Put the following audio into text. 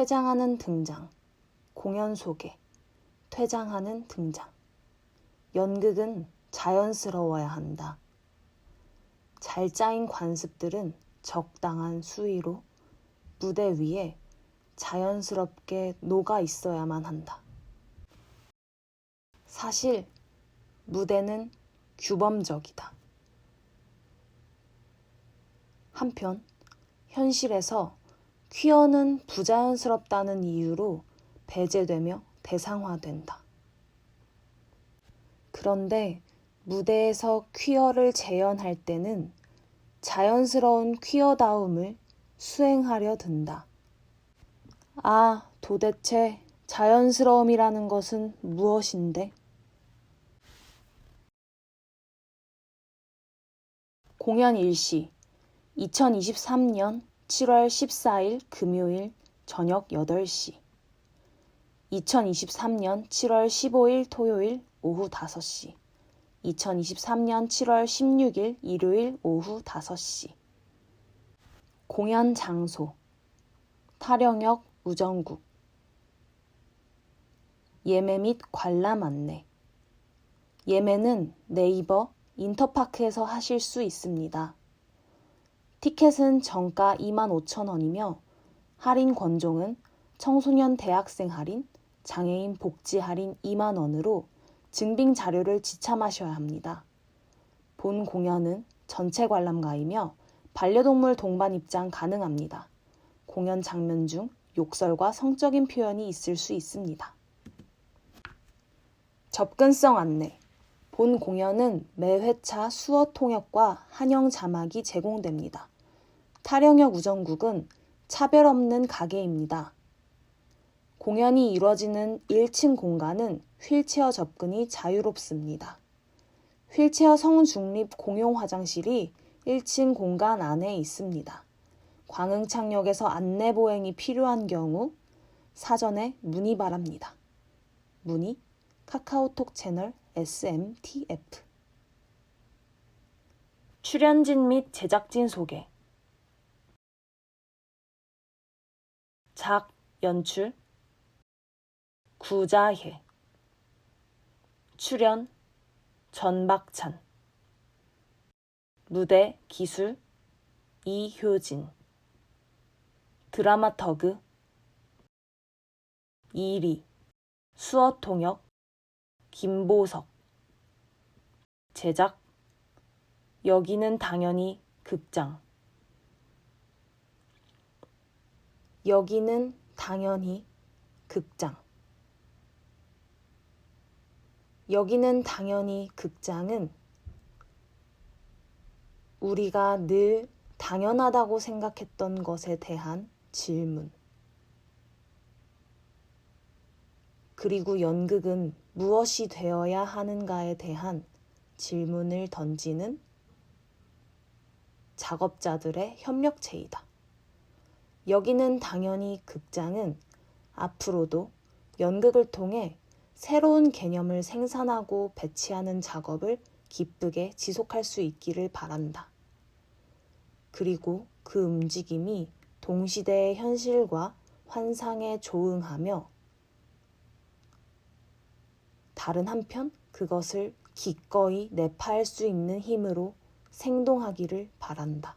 퇴장하는 등장, 공연 소개, 퇴장하는 등장. 연극은 자연스러워야 한다. 잘 짜인 관습들은 적당한 수위로 무대 위에 자연스럽게 녹아 있어야만 한다. 사실 무대는 규범적이다. 한편 현실에서 퀴어는 부자연스럽다는 이유로 배제되며 대상화된다. 그런데 무대에서 퀴어를 재현할 때는 자연스러운 퀴어다움을 수행하려 든다. 아, 도대체 자연스러움이라는 것은 무엇인데? 공연 일시 2023년 7월 14일 금요일 저녁 8시. 2023년 7월 15일 토요일 오후 5시. 2023년 7월 16일 일요일 오후 5시. 공연 장소. 타령역 우정국. 예매 및 관람 안내. 예매는 네이버 인터파크에서 하실 수 있습니다. 티켓은 정가 25,000원이며 할인 권종은 청소년 대학생 할인, 장애인 복지 할인 2만 원으로 증빙 자료를 지참하셔야 합니다. 본 공연은 전체 관람가이며 반려동물 동반 입장 가능합니다. 공연 장면 중 욕설과 성적인 표현이 있을 수 있습니다. 접근성 안내. 본 공연은 매 회차 수어 통역과 한영 자막이 제공됩니다. 타령역 우정국은 차별 없는 가게입니다. 공연이 이루어지는 1층 공간은 휠체어 접근이 자유롭습니다. 휠체어 성중립 공용 화장실이 1층 공간 안에 있습니다. 광흥창역에서 안내 보행이 필요한 경우 사전에 문의 바랍니다. 문의 카카오톡 채널 SMTF 출연진 및 제작진 소개. 작 연출. 구자혜. 출연 전박찬. 무대 기술. 이효진. 드라마터그. 이리. 수어 통역 김보석. 제작 여기는 당연히 극장. 여기는 당연히 극장. 여기는 당연히 극장은 우리가 늘 당연하다고 생각했던 것에 대한 질문. 그리고 연극은 무엇이 되어야 하는가에 대한 질문을 던지는 작업자들의 협력체이다. 여기는 당연히 극장은 앞으로도 연극을 통해 새로운 개념을 생산하고 배치하는 작업을 기쁘게 지속할 수 있기를 바란다. 그리고 그 움직임이 동시대의 현실과 환상에 조응하며 다른 한편 그것을 기꺼이 내파할 수 있는 힘으로 생동하기를 바란다.